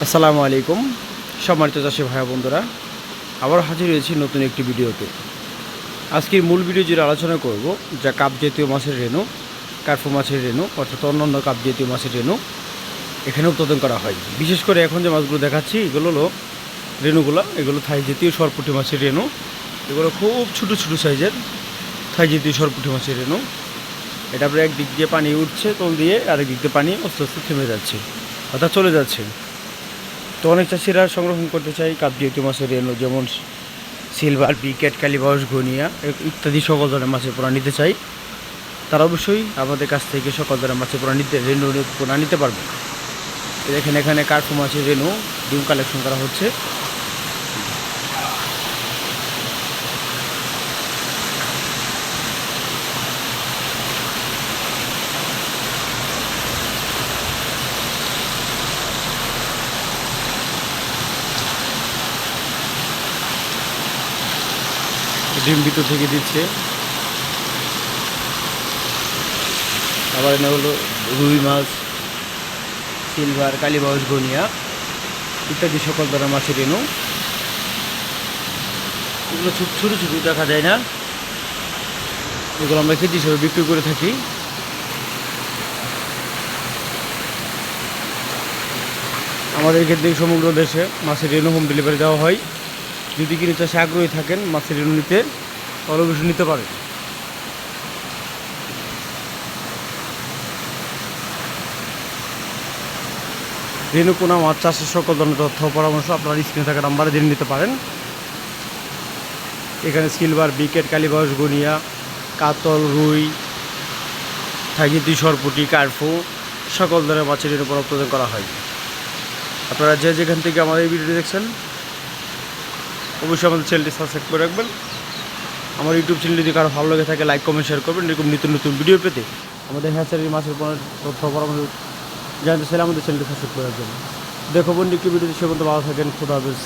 আসসালামু আলাইকুম, সম্মানিত চাষি ভাই বন্ধুরা। আবার হাজির হয়েছি নতুন একটি ভিডিওতে। আজকের মূল ভিডিও যেটা আলোচনা করব যা কাপ জাতীয় মাছের রেণু কার্ফু মাছের রেণু, অর্থাৎ অন্যান্য কাপ জাতীয় মাছের রেণু এখানে উৎপাদন করা হয়। বিশেষ করে এখন যে মাছগুলো দেখাচ্ছি, এগুলো হলো রেণুগুলো। এগুলো থাই জাতীয় সরপুটি মাছের রেণু। এগুলো খুব ছোটো ছোটো সাইজের থাই জাতীয় সরপুটি মাছের রেণু। এটা আপনার একদিক দিয়ে পানি উঠছে, তল দিয়ে আরেক দিক দিয়ে পানি আস্তে আস্তে থেমে যাচ্ছে, অর্থাৎ চলে যাচ্ছে। তো অনেক চাষিরা সংরক্ষণ করতে চাই কাপজিয়তি মাছের এলো, যেমন সিলভার, বিকেট কালিবাস ঘনিয়া ইত্যাদি সকল ধরনের মাছের পোনা নিতে চাই তারা অবশ্যই আমাদের কাছ থেকে সকল ধরনের মাছের পোনা নিতে রেনু পোনা নিতে পারবে। দেখেন এখানে কার্ফু মাছের রেনু ডিম কালেকশন করা হচ্ছে। ডিম ভিতর থেকে দিচ্ছে। আবার এনে হলো রুই মাছ, সিলভার কালীবাউস গনিয়া ইত্যাদি সকল ধরনের মাছের রেণু এগুলো ছোট ছোটো ছোটো দেখা যায় না। এগুলো আমরা কেজি হিসেবে বিক্রি করে থাকি। আমাদের এখান থেকে সমগ্র দেশে মাছের রেণু হোম ডেলিভারি দেওয়া হয়। যদি কিনে চাষে আগ্রহী থাকেন, মাছের ঋণ নিতে অবশ্যই নিতে পারেন। রেণুকুনা মাছ চাষের সকল ধরনের তথ্য পরামর্শ আপনার স্ক্রিনে থাকা নাম্বারে জেনে নিতে পারেন। এখানে সিলভার, বিকেট কালীবাস গনিয়া, কাতল, রুই থাইজিতি সরপুটি, কার্ফু সকল ধরনের মাছের রেণু উপর উৎপাদন করা হয়। আপনারা যে যেখান থেকে আমাদের এই ভিডিওটি দেখছেন অবশ্যই আমাদের চ্যানেলটি সাবস্ক্রাইব করে রাখবেন। আমার ইউটিউব চ্যানেল যদি কারও ভালো লেগে থাকে লাইক কমেন্ট শেয়ার করবেন। এরকম নতুন নতুন ভিডিও পেতে আমাদের হ্যাঁচারি পর তথ্য পরামর্শ জানতে চাইলে আমাদের চ্যানেলটি সাবস্ক্রাইব করে রাখবেন। দেখো বন্ধু কি ভিডিওটি সে পর্যন্ত ভালো থাকেন হাফেজ।